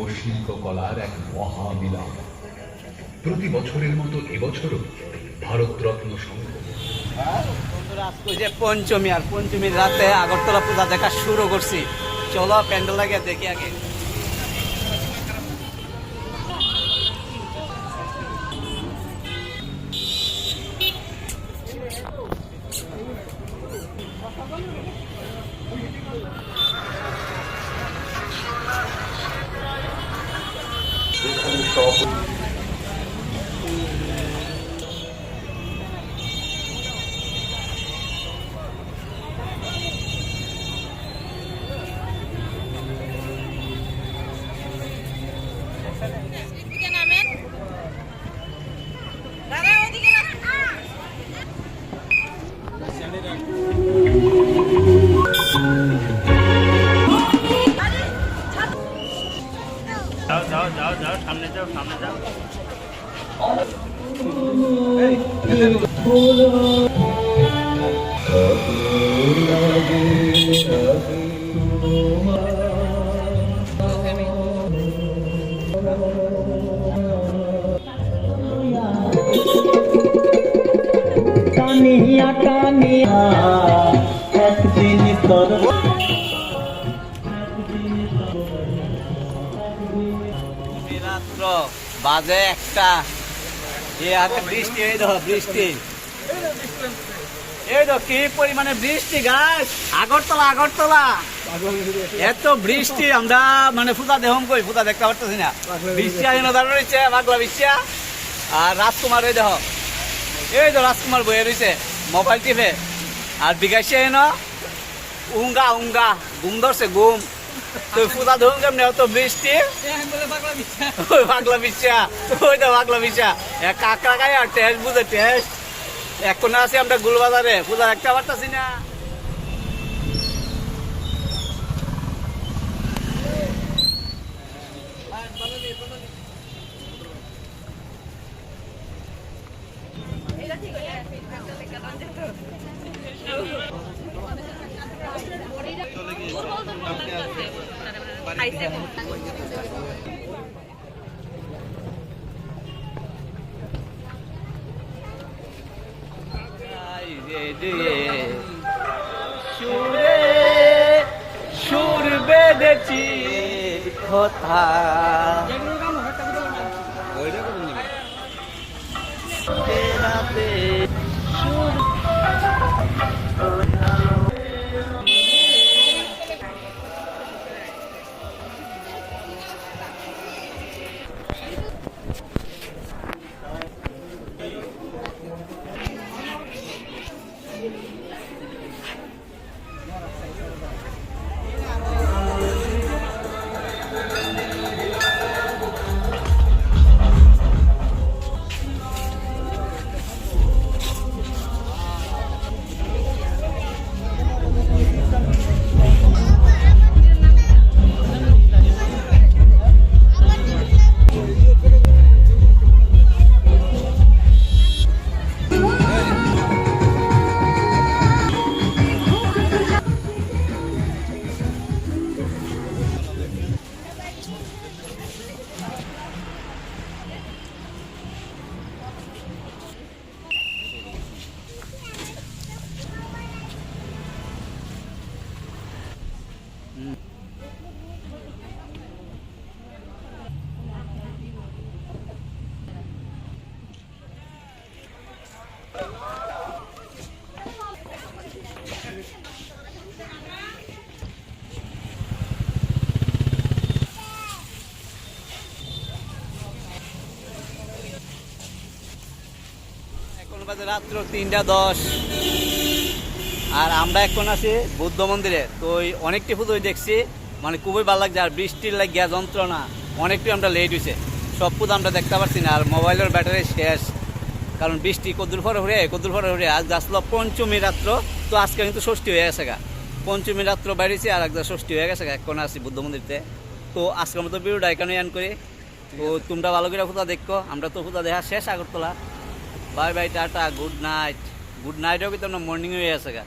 ও শিল্পকলার এক মহামিলন। প্রতি বছরের মতো এবছরও ভারতরত্ন সংঘ। পঞ্চমী, আর পঞ্চমীর রাতে আগরতলা পূজা দেখা শুরু করছি। চলো প্যান্ডেল লাগে দেখি আগে। টানিয়া টানিয়া একদিন তোর রাত্র বাজে একটা। বৃষ্টি, এই বৃষ্টি। এই দেখো কি পরিমাণে বৃষ্টি গাছ আগরতলা আগরতলা। এত বৃষ্টি, আমরা মানে ফুটা দেহম কই, ফুটা দেখতে পারতেছি না। বৃষ্টি আইন দাঁড়িয়ে রয়েছে বৃষ্টি। আর রাজকুমার, এই তো রাজকুমার বয়ে রয়েছে, মোবাইল টিপে। আর বিকাশে এন, উঙ্গা উঙ্গা, ঘুম ধরছে, ঘুম। তো ফুটা ধরুন কেমনি? অত বৃষ্টি? ওই পাগলা বিচ্ছা ওই তো পাগলা বিচ্ছা এক কাকড়া আর টেস্ট বুঝে টেস্ট এখন আছি আমরা গুলবাজারে পূজা একটা পারতাছি না। রে, সুরে সুর বেঁধেছি কথা। বাজে রাত্র তিনটা দশ। আর আমরা এখন আছি বুদ্ধ মন্দিরে। তো অনেকটি পুজো দেখছি। মানে খুবই ভালো লাগছে, আর বৃষ্টির লাগিয়া যন্ত্রণা। অনেকটি আমরা লেট হয়েছে সব পুজো আমরা দেখতে পারছি না, আর মোবাইলের ব্যাটারি শেষ। কারণ বৃষ্টি কদ্দুর পরে হরে কদ্দুর পরে হরে আজ আসলো পঞ্চমী রাত্র, তো আজকে কিন্তু ষষ্ঠী হয়ে গেছে গা। পঞ্চমী রাত্র বাইরেছি আর একদম ষষ্ঠী হয়ে গেছে গা। এখন আসি বুদ্ধ মন্দিরতে। তো আজকের মতো ভিডিওটা এখানে এন করি। তো তোমরা ভালো করে ফুটা দেখো। আমরা তো ফুটা দেখা শেষ Agartala. Bye bye tata good night. Good নাইটও কিন্তু মর্নিং হয়ে আছে গা।